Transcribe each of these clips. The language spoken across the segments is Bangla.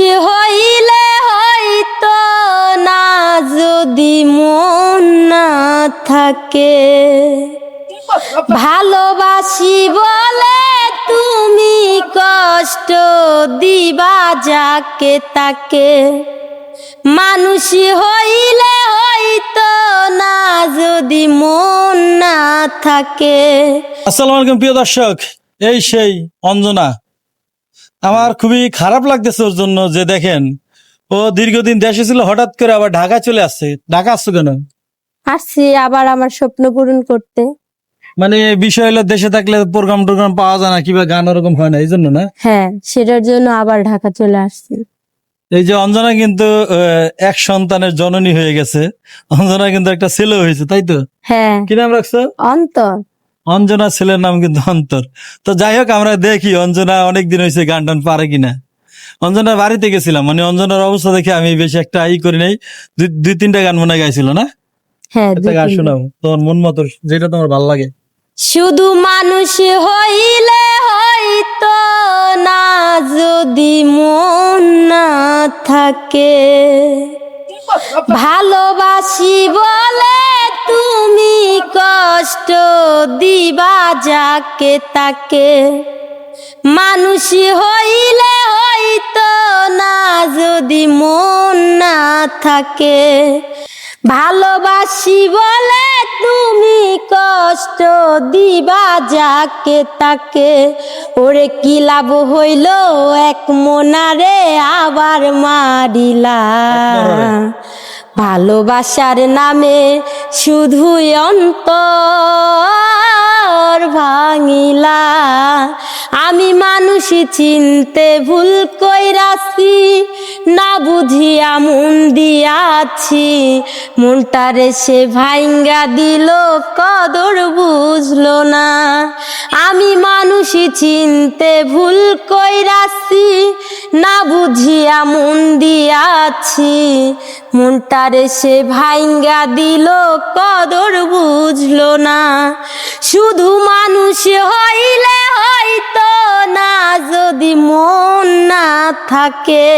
হইলে হয়তো না, যদি মন না থাকে। ভালোবাসি বলে তুমি কষ্ট দিবা যাকে তাকে। মানুষ হইলে হয়তো না, যদি মন না থাকে। আসসালামু আলাইকুম প্রিয় দর্শক, এই সেই অঞ্জনা। আমার খুবই খারাপ লাগতেছে ওর জন্য যে দেখেন ও দীর্ঘদিন দেশে ছিল হঠাৎ করে আবার ঢাকা চলে আসছে। ঢাকা আসছো কেন? আসছি আবার আমার স্বপ্ন পূরণ করতে। মানে বিষয় হলো দেশে থাকলে প্রোগ্রাম টোগ্রাম পাওয়া যায় না কিংবা গান ওরকম হয় না এই জন্য না? হ্যাঁ সেটার জন্য আবার ঢাকা চলে আসছি। এই যে অঞ্জনা কিন্তু এক সন্তানের জননী হয়ে গেছে। অঞ্জনা কিন্তু একটা ছেলে হয়েছে তাই তো? হ্যাঁ। কি নাম রাখছো? অন্তর। অঞ্জনা ছেলের নাম কিন্তু অন্তর। তো যাই হোক আমরা দেখি অঞ্জনা অনেকদিন হয়েছে গান টান পারে কিনা। অঞ্জনার বাড়িতে গেছিলাম মানে অঞ্জনার অবস্থা দেখে আমি বেশি একটা ই করি নাই। দুই- তিনটা গান মনে গাইছিল না? হ্যাঁ একটা গান শোনাও তোমার মন মতো যেটা তোমার ভালো লাগে। শুধু মানুষ হইলে হয়তো না যদি মন না থাকে। ভালোবাসি বলে তুমি কষ্ট দিবা যাকে তাকে। মানুষ হইলে হয়তো না যদি মন না থাকে। ভালোবাসি বলে তুমি কষ্ট দিবা যাকে তাকে। ওরে কি লাভ হইল এক মনারে আবার মারিলা। ভালোবাসার নামে শুধুই অন্তর ভাঙিলা। আমি মানুষ চিনতে ভুল কইরাছি না বুঝিয়া মন দিয়াছি। মনটারে সে ভাইঙ্গা দিল, কদর বুঝলো না। আমি মানুষ চিনতে ভুল কইরাছি, না বুঝিয়া মন দিয়াছি। মনটারে সে ভাইঙ্গা দিল, কদর বুঝলো না। শুধু মানুষ হইলে হয়তো না, যদি মন থাকে।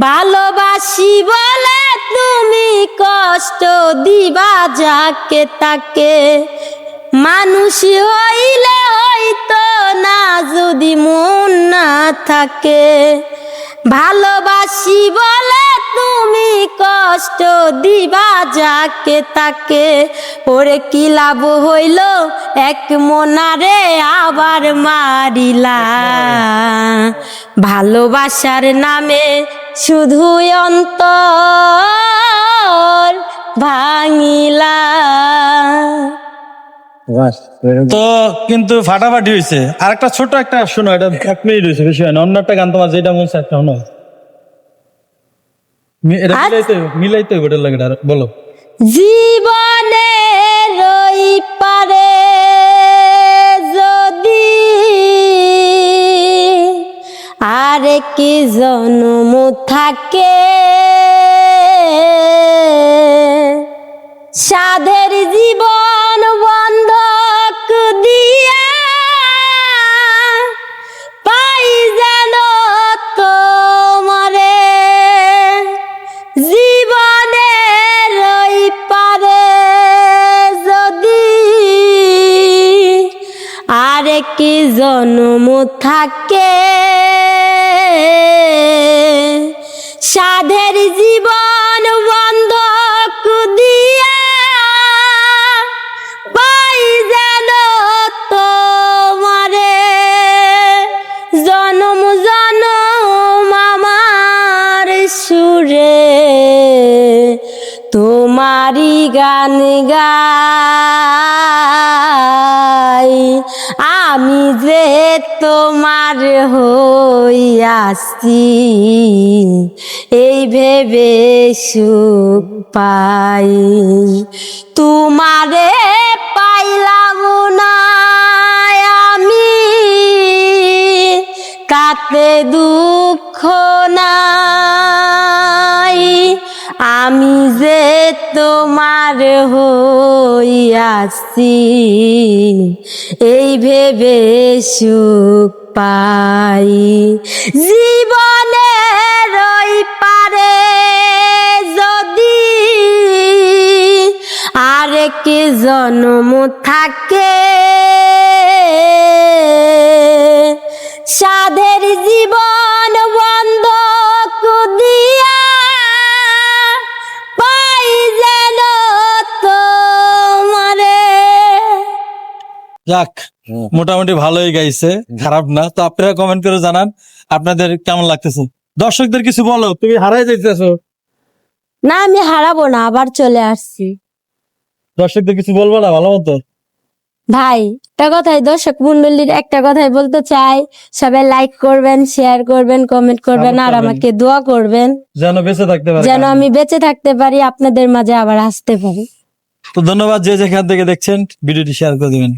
ভালোবাসি বলে তুমি কষ্ট দিবা যাকে তাকে। মানুষ হইলে হইতো না, যদি মন না থাকে। ভালোবাসি কষ্ট দিবা যাকে তাকে ওরে কি লাভ হইল? এক মনারে আবার মারিলা। ভালোবাসার নামে শুধু অন্তর ভাঙিলা। তো কিন্তু ফাটাফাটি হয়েছে আর একটা ছোট একটা শোনো এটা এক মিনিট হয়েছে বেশি হয় না। অন্য একটা গান তোমার যেটা মনে হচ্ছে একটা এটা। মিলাইতে মিলাইতে লাগে বলো জীবনে রই পারে যদি আরেক জন্ম থাকে সাধের জীবন আরেক জন্ম থাকে। সাধের জীবন বন্ধ দিয়া পাই যেন তোমারে। গান গাই আমি যে তোমার হইয়াছি এই ভেবে সুখ পাই। তোমারে আমি যে তোমার হইয়াছি এই ভেবে সুখ পাই। জীবনে রই পারে যদি আরেক জন্ম থাকে যাক মোটামুটি ভালোই গাইছে খারাপ না। তো আপনারা কমেন্ট করে জানান আপনাদের কেমন লাগতেছে? দর্শকদের কিছু বলো তুমি হারাই যাইতেছো। না আমি হারাবো না আবার চলে আসছি। দর্শকদের কিছু বলব না ভালো মতো? ভাই একটা কথাই দর্শক মন্ডলীর একটা কথাই বলতে চাই সবাই লাইক করবেন শেয়ার করবেন কমেন্ট করবেন আর আমাকে দোয়া করবেন। যেন বেঁচে থাকতে পারে যেন আমি বেঁচে থাকতে পারি আপনাদের মাঝে আবার আসতে পারি। তো ধন্যবাদ যে যেখান থেকে দেখছেন ভিডিওটি শেয়ার করে দিবেন।